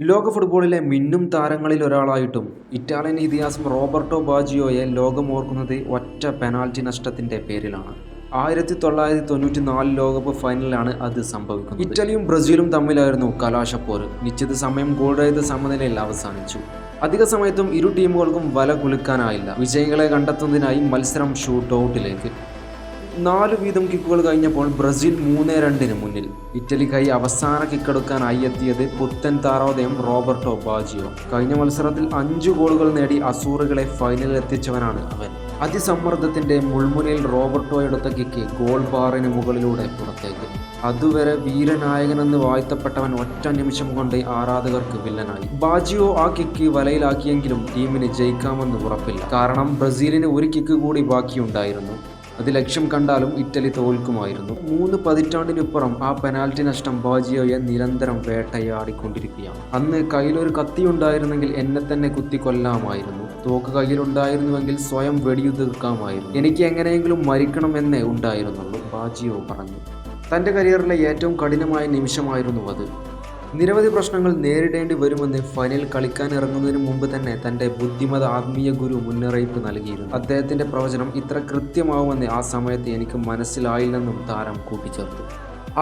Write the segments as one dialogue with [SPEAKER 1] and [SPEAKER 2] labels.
[SPEAKER 1] ലോക ഫുട്ബോളിലെ മിന്നും താരങ്ങളിൽ ഒരാളായിട്ടും ഇറ്റാലിയൻ ഇതിഹാസം റോബർട്ടോ ബാജിയോയെ ലോകം ഓർക്കുന്നത് ഒറ്റ പെനാൽറ്റി നഷ്ടത്തിന്റെ പേരിലാണ്. ആയിരത്തി തൊള്ളായിരത്തി തൊണ്ണൂറ്റി നാല് ലോകകപ്പ് ഫൈനലിലാണ് അത് സംഭവിക്കുന്നത്. ഇറ്റലിയും ബ്രസീലും തമ്മിലായിരുന്നു കലാശപ്പോര്. നിശ്ചിത സമയം ഗോൾ രഹിത സമനിലയിൽ അവസാനിച്ചു. അധിക സമയത്തും ഇരു ടീമുകൾക്കും വല കുലുക്കാനായില്ല. വിജയികളെ കണ്ടെത്തുന്നതിനായി മത്സരം ഷൂട്ട് ഔട്ടിലേക്ക് നാല് വീതം കിക്കുകൾ കഴിഞ്ഞപ്പോൾ ബ്രസീൽ മൂന്ന് രണ്ടിന് മുന്നിൽ. ഇറ്റലി കൈ അവസാന കിക്കെടുക്കാനായി എത്തിയത് പുത്തൻ താരോദയം റോബർട്ടോ ബാജിയോ. കഴിഞ്ഞ മത്സരത്തിൽ അഞ്ചു ഗോളുകൾ നേടി അസൂറുകളെ ഫൈനലിൽ എത്തിച്ചവനാണ് അവൻ. അതിസമ്മർദ്ദത്തിന്റെ മുൾമുനയിൽ റോബർട്ടോ എടുത്ത കിക്ക് ഗോൾ ബാറിന് മുകളിലൂടെ പുറത്തേക്ക്. അതുവരെ വീരനായകനെന്ന് വാഴ്ത്തപ്പെട്ടവൻ ഒറ്റ നിമിഷം കൊണ്ട് ആരാധകർക്ക് വില്ലനായി. ബാജിയോ ആ കിക്ക് വലയിലാക്കിയെങ്കിലും ടീമിന് ജയിക്കാമെന്ന് ഉറപ്പില്ല. കാരണം ബ്രസീലിന് ഒരു കിക്ക് കൂടി ബാക്കിയുണ്ടായിരുന്നു. അത് ലക്ഷ്യം കണ്ടാലും ഇറ്റലി തോൽക്കുമായിരുന്നു. മൂന്ന് പതിറ്റാണ്ടിനിപ്പുറം ആ പെനാൽറ്റി നഷ്ടം ബാജിയോയെ നിരന്തരം വേട്ടയാടിക്കൊണ്ടിരിക്കുകയാണ്. അന്ന് കയ്യിലൊരു കത്തി ഉണ്ടായിരുന്നെങ്കിൽ എന്നെ തന്നെ കുത്തി കൊല്ലാമായിരുന്നു തോക്ക് കയ്യിലുണ്ടായിരുന്നുവെങ്കിൽ സ്വയം വെടിയുതിർക്കാമായിരുന്നു. എനിക്ക് എങ്ങനെയെങ്കിലും മരിക്കണമെന്നേ ഉണ്ടായിരുന്നുള്ളൂ ബാജിയോ പറഞ്ഞു. തന്റെ കരിയറിലെ ഏറ്റവും കഠിനമായ നിമിഷമായിരുന്നു അത്. നിരവധി പ്രശ്നങ്ങൾ നേരിടേണ്ടി വരുമെന്ന് ഫൈനൽ കളിക്കാൻ ഇറങ്ങുന്നതിന് മുമ്പ് തന്നെ തന്റെ ബുദ്ധിമത ആത്മീയ ഗുരു മുന്നറിയിപ്പ് നൽകിയിരുന്നു. അദ്ദേഹത്തിന്റെ പ്രവചനം ഇത്ര കൃത്യമാവുമെന്ന് ആ സമയത്ത് എനിക്ക് മനസ്സിലായില്ലെന്നും താരം കൂട്ടിച്ചേർത്തു.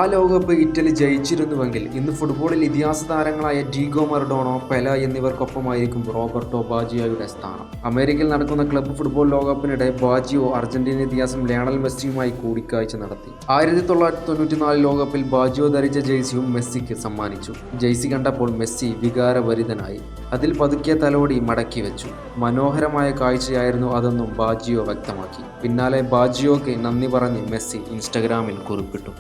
[SPEAKER 1] ആ ലോകകപ്പ് ഇറ്റലി ജയിച്ചിരുന്നുവെങ്കിൽ ഇന്ന് ഫുട്ബോളിൽ ഇതിഹാസ താരങ്ങളായ ഡീഗോ മർഡോണോ പെല എന്നിവർക്കൊപ്പമായിരിക്കും റോബർട്ടോ ബാജിയോയുടെ സ്ഥാനം. അമേരിക്കയിൽ നടക്കുന്ന ക്ലബ്ബ് ഫുട്ബോൾ ലോകകപ്പിനിടെ ബാജിയോ അർജന്റീന ഇതിഹാസം ലയണൽ മെസ്സിയുമായി കൂടിക്കാഴ്ച നടത്തി. ആയിരത്തി തൊള്ളായിരത്തി തൊണ്ണൂറ്റി നാല് ലോകകപ്പിൽ ബാജിയോ ധരിച്ച ജെയ്സിയും മെസ്സിക്ക് സമ്മാനിച്ചു. ജെയ്സി കണ്ടപ്പോൾ മെസ്സി വികാരഭരിതനായി. അതിൽ പതുക്കിയ തലോടി മടക്കി വെച്ചു മനോഹരമായ കാഴ്ചയായിരുന്നു അതെന്നും ബാജിയോ വ്യക്തമാക്കി. പിന്നാലെ ബാജിയോക്ക് നന്ദി പറഞ്ഞ് മെസ്സി ഇൻസ്റ്റഗ്രാമിൽ കുറിപ്പിട്ടു.